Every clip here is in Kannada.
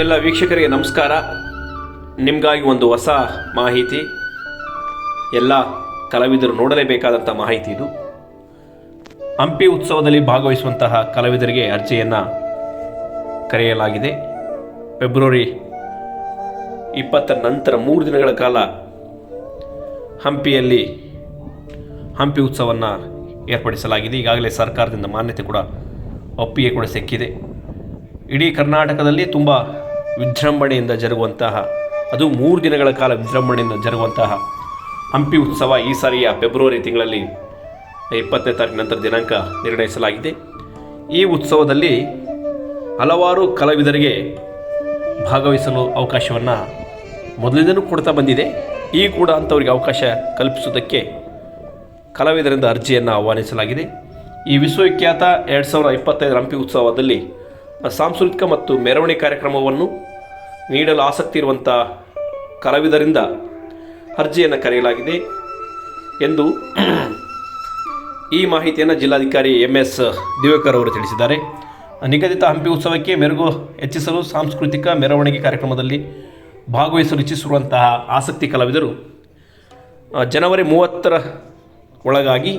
ಎಲ್ಲ ವೀಕ್ಷಕರಿಗೆ ನಮಸ್ಕಾರ. ನಿಮಗಾಗಿ ಒಂದು ಹೊಸ ಮಾಹಿತಿ, ಎಲ್ಲ ಕಲಾವಿದರು ನೋಡಲೇಬೇಕಾದಂಥ ಮಾಹಿತಿ ಇದು. ಹಂಪಿ ಉತ್ಸವದಲ್ಲಿ ಭಾಗವಹಿಸುವಂತಹ ಕಲಾವಿದರಿಗೆ ಅರ್ಜಿಯನ್ನು ಕರೆಯಲಾಗಿದೆ. ಫೆಬ್ರವರಿ ಇಪ್ಪತ್ತರ ನಂತರ ಮೂರು ದಿನಗಳ ಕಾಲ ಹಂಪಿಯಲ್ಲಿ ಹಂಪಿ ಉತ್ಸವವನ್ನು ಏರ್ಪಡಿಸಲಾಗಿದೆ. ಈಗಾಗಲೇ ಸರ್ಕಾರದಿಂದ ಮಾನ್ಯತೆ ಕೂಡ ಒಪ್ಪಿಗೆ ಕೂಡ ಸಿಕ್ಕಿದೆ. ಇಡೀ ಕರ್ನಾಟಕದಲ್ಲಿ ತುಂಬ ವಿಜೃಂಭಣೆಯಿಂದ ಜರುಗುವಂತಹ, ಅದು ಮೂರು ದಿನಗಳ ಕಾಲ ವಿಜೃಂಭಣೆಯಿಂದ ಜರುಗುವಂತಹ ಹಂಪಿ ಉತ್ಸವ ಈ ಸಾರಿಯ ಫೆಬ್ರವರಿ ತಿಂಗಳಲ್ಲಿ ಇಪ್ಪತ್ತನೇ ತಾರೀಕು ನಂತರ ದಿನಾಂಕ ನಿರ್ಣಯಿಸಲಾಗಿದೆ. ಈ ಉತ್ಸವದಲ್ಲಿ ಹಲವಾರು ಕಲಾವಿದರಿಗೆ ಭಾಗವಹಿಸಲು ಅವಕಾಶವನ್ನು ಮೊದಲಿಂದನೂ ಕೊಡ್ತಾ ಬಂದಿದೆ. ಈ ಕೂಡ ಅಂಥವರಿಗೆ ಅವಕಾಶ ಕಲ್ಪಿಸುವುದಕ್ಕೆ ಕಲಾವಿದರಿಂದ ಅರ್ಜಿಯನ್ನು ಆಹ್ವಾನಿಸಲಾಗಿದೆ. ಈ ವಿಶ್ವವಿಖ್ಯಾತ ಎರಡು ಸಾವಿರದ ಇಪ್ಪತ್ತೈದರ ಹಂಪಿ ಉತ್ಸವದಲ್ಲಿ ಸಾಂಸ್ಕೃತಿಕ ಮತ್ತು ಮೆರವಣಿಗೆ ಕಾರ್ಯಕ್ರಮವನ್ನು ನೀಡಲು ಆಸಕ್ತಿ ಇರುವಂಥ ಕಲಾವಿದರಿಂದ ಅರ್ಜಿಯನ್ನು ಕರೆಯಲಾಗಿದೆ ಎಂದು ಈ ಮಾಹಿತಿಯನ್ನು ಜಿಲ್ಲಾಧಿಕಾರಿ ಎಂ ಎಸ್ ದಿವೇಕರ್ ಅವರು ತಿಳಿಸಿದ್ದಾರೆ. ನಿಗದಿತ ಹಂಪಿ ಉತ್ಸವಕ್ಕೆ ಮೆರುಗು ಹೆಚ್ಚಿಸಲು ಸಾಂಸ್ಕೃತಿಕ ಮೆರವಣಿಗೆ ಕಾರ್ಯಕ್ರಮದಲ್ಲಿ ಭಾಗವಹಿಸಲು ಇಚ್ಛಿಸಿರುವಂತಹ ಆಸಕ್ತಿ ಕಲಾವಿದರು ಜನವರಿ ಮೂವತ್ತರ ಒಳಗಾಗಿ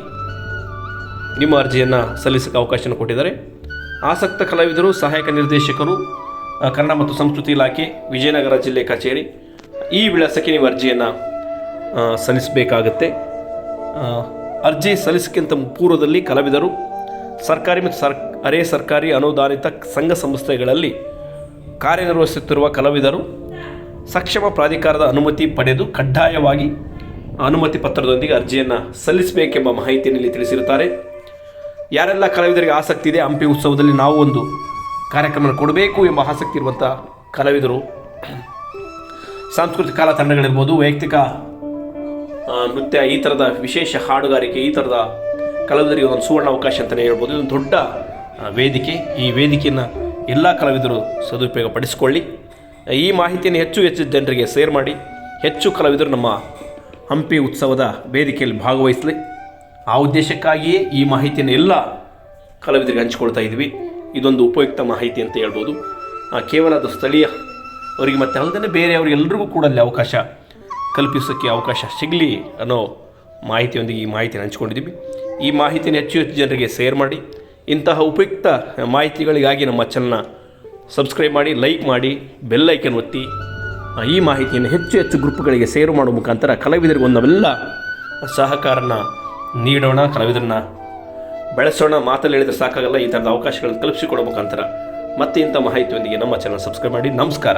ನಿಮ್ಮ ಅರ್ಜಿಯನ್ನು ಸಲ್ಲಿಸಕ್ಕೆ ಅವಕಾಶವನ್ನು ಕೊಟ್ಟಿದ್ದಾರೆ. ಆಸಕ್ತ ಕಲಾವಿದರು, ಸಹಾಯಕ ನಿರ್ದೇಶಕರು ಕನ್ನಡ ಮತ್ತು ಸಂಸ್ಕೃತಿ ಇಲಾಖೆ, ವಿಜಯನಗರ ಜಿಲ್ಲೆ ಕಚೇರಿ, ಈ ವಿಳಾಸಕ್ಕೆ ನೀವು ಅರ್ಜಿಯನ್ನು ಸಲ್ಲಿಸಬೇಕಾಗತ್ತೆ. ಅರ್ಜಿ ಸಲ್ಲಿಸಕ್ಕಿಂತ ಪೂರ್ವದಲ್ಲಿ ಕಲಾವಿದರು, ಸರ್ಕಾರಿ ಮತ್ತು ಸರ್, ಅರೆ ಸರ್ಕಾರಿ ಅನುದಾನಿತ ಸಂಘ ಸಂಸ್ಥೆಗಳಲ್ಲಿ ಕಾರ್ಯನಿರ್ವಹಿಸುತ್ತಿರುವ ಕಲಾವಿದರು, ಸಕ್ಷಮ ಪ್ರಾಧಿಕಾರದ ಅನುಮತಿ ಪಡೆದು ಕಡ್ಡಾಯವಾಗಿ ಅನುಮತಿ ಪತ್ರದೊಂದಿಗೆ ಅರ್ಜಿಯನ್ನು ಸಲ್ಲಿಸಬೇಕೆಂಬ ಮಾಹಿತಿಯನ್ನು ಇಲ್ಲಿ ತಿಳಿಸಿರುತ್ತಾರೆ. ಯಾರೆಲ್ಲ ಕಲಾವಿದರಿಗೆ ಆಸಕ್ತಿ ಇದೆ, ಹಂಪಿ ಉತ್ಸವದಲ್ಲಿ ನಾವು ಒಂದು ಕಾರ್ಯಕ್ರಮ ಕೊಡಬೇಕು ಎಂಬ ಆಸಕ್ತಿ ಇರುವಂಥ ಕಲಾವಿದರು. ಸಾಂಸ್ಕೃತಿಕ ಕಲಾ ತಂಡಗಳಿರ್ಬೋದು ವೈಯಕ್ತಿಕ ನೃತ್ಯ, ಈ ಥರದ ವಿಶೇಷ ಹಾಡುಗಾರಿಕೆ, ಈ ಥರದ ಕಲಾವಿದರಿಗೆ ಒಂದು ಸುವರ್ಣ ಅವಕಾಶ ಅಂತಲೇ ಹೇಳ್ಬೋದು. ಇದೊಂದು ದೊಡ್ಡ ವೇದಿಕೆ. ಈ ವೇದಿಕೆಯನ್ನು ಎಲ್ಲ ಕಲಾವಿದರು ಸದುಪಯೋಗ ಪಡಿಸಿಕೊಳ್ಳಿ ಈ ಮಾಹಿತಿಯನ್ನು ಹೆಚ್ಚು ಹೆಚ್ಚು ಜನರಿಗೆ ಶೇರ್ ಮಾಡಿ, ಹೆಚ್ಚು ಕಲಾವಿದರು ನಮ್ಮ ಹಂಪಿ ಉತ್ಸವದ ವೇದಿಕೆಯಲ್ಲಿ ಭಾಗವಹಿಸಲಿ. ಆ ಉದ್ದೇಶಕ್ಕಾಗಿಯೇ ಈ ಮಾಹಿತಿಯನ್ನು ಎಲ್ಲ ಕಲಾವಿದರಿಗೆ ಹಂಚಿಕೊಳ್ತಾ ಇದ್ವಿ ಇದೊಂದು ಉಪಯುಕ್ತ ಮಾಹಿತಿ ಅಂತ ಹೇಳ್ಬೋದು. ಕೇವಲ ಅದು ಸ್ಥಳೀಯ ಅವರಿಗೆ ಮತ್ತೆ ಅಲ್ಲದೆ ಬೇರೆಯವರಿಗೆಲ್ಲರಿಗೂ ಕೂಡ ಅಲ್ಲಿ ಅವಕಾಶ ಕಲ್ಪಿಸೋಕ್ಕೆ ಅವಕಾಶ ಸಿಗಲಿ ಅನ್ನೋ ಮಾಹಿತಿಯೊಂದಿಗೆ ಈ ಮಾಹಿತಿಯನ್ನು ಹಂಚ್ಕೊಂಡಿದ್ದೀವಿ. ಈ ಮಾಹಿತಿಯನ್ನು ಹೆಚ್ಚು ಹೆಚ್ಚು ಜನರಿಗೆ ಶೇರ್ ಮಾಡಿ, ಇಂತಹ ಉಪಯುಕ್ತ ಮಾಹಿತಿಗಳಿಗಾಗಿ ನಮ್ಮ ಚಾನಲ್ನ ಸಬ್ಸ್ಕ್ರೈಬ್ ಮಾಡಿ ಲೈಕ್ ಮಾಡಿ ಬೆಲ್ ಐಕನ್ ಒತ್ತಿ ಈ ಮಾಹಿತಿಯನ್ನು ಹೆಚ್ಚು ಹೆಚ್ಚು ಗ್ರೂಪ್ಗಳಿಗೆ ಸೇರು ಮಾಡುವ ಮುಖಾಂತರ ಕಲಾವಿದರಿಗೆ ಒಂದು ನಾವೆಲ್ಲ ಸಹಕಾರನ ನೀಡೋಣ ಕಲಾವಿದರನ್ನ ಬೆಳೆಸೋಣ, ಮಾತಲ್ಲಿ ಹೇಳಿದ್ರೆ ಸಾಕಾಗಲ್ಲ, ಈ ಥರದ ಅವಕಾಶಗಳನ್ನು ಕಲ್ಪಿಸಿಕೊಡೋ ಮುಖಾಂತರ ಮತ್ತೆ ಇಂಥ ಮಾಹಿತಿಯೊಂದಿಗೆ ನಮ್ಮ ಚಾನಲ್ ಸಬ್ಸ್ಕ್ರೈಬ್ ಮಾಡಿ, ನಮಸ್ಕಾರ.